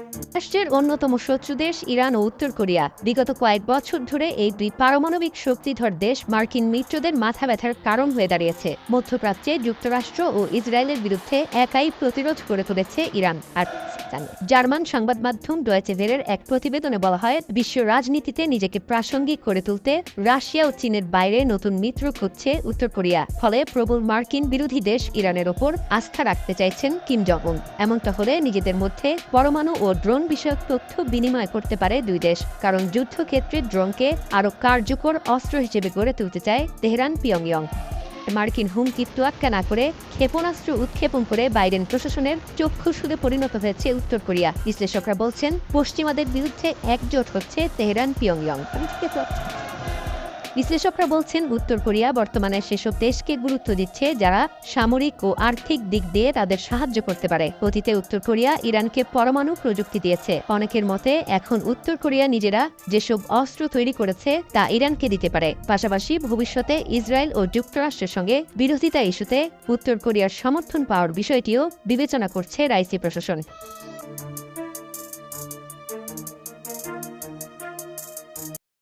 Thank you. রাষ্ট্রের অন্যতম শত্রু দেশ ইরান ও উত্তর কোরিয়া। বিগত কয়েক বছর ধরে এই দুই পারমাণবিক শক্তিধর দেশ মার্কিন মিত্রদের মাথা ব্যথার কারণ হয়ে দাঁড়িয়েছে। মধ্যপ্রাচ্যে যুক্তরাষ্ট্র ও ইসরায়েলের বিরুদ্ধে একাই প্রতিরোধ করে তুলেছে ইরান। আর জার্মান সংবাদ মাধ্যম ডয়েচে ভেরের এক প্রতিবেদনে বলা হয়, বিশ্ব রাজনীতিতে নিজেকে প্রাসঙ্গিক করে তুলতে রাশিয়া ও চীনের বাইরে নতুন মিত্র খুঁজছে উত্তর কোরিয়া। ফলে প্রবল মার্কিন বিরোধী দেশ ইরানের ওপর আস্থা রাখতে চাইছেন কিম জং এমনটা হলে নিজেদের মধ্যে পরমাণু ও ড্রোন বিষয়ক তথ্য বিনিময় করতে পারে দুই দেশ, কারণ যুদ্ধক্ষেত্রে ড্রোনকে আরও কার্যকর অস্ত্র হিসেবে গড়ে তুলতে চায় তেহরান পিয়ংইয়ং। মার্কিন হুমকি তোয়াক্কা না করে ক্ষেপণাস্ত্র উৎক্ষেপণ করে বাইডেন প্রশাসনের চক্ষুসুদে পরিণত হয়েছে উত্তর কোরিয়া। বিশ্লেষকরা বলছেন, পশ্চিমাদের বিরুদ্ধে একজোট হচ্ছে তেহরান পিয়ংইয়ং। বিশ্লেষকরা বলছেন, উত্তর কোরিয়া বর্তমানে সেসব দেশকে গুরুত্ব দিচ্ছে যারা সামরিক ও আর্থিক দিক দিয়ে তাদের সাহায্য করতে পারে। অতীতে উত্তর কোরিয়া ইরানকে পরমাণু প্রযুক্তি দিয়েছে। অনেকের মতে, এখন উত্তর কোরিয়া নিজেরা যেসব অস্ত্র তৈরি করেছে তা ইরানকে দিতে পারে। পাশাপাশি ভবিষ্যতে ইসরায়েল ও যুক্তরাষ্ট্রের সঙ্গে বিরোধিতা ইস্যুতে উত্তর কোরিয়ার সমর্থন পাওয়ার বিষয়টিও বিবেচনা করছে রাইসি প্রশাসন।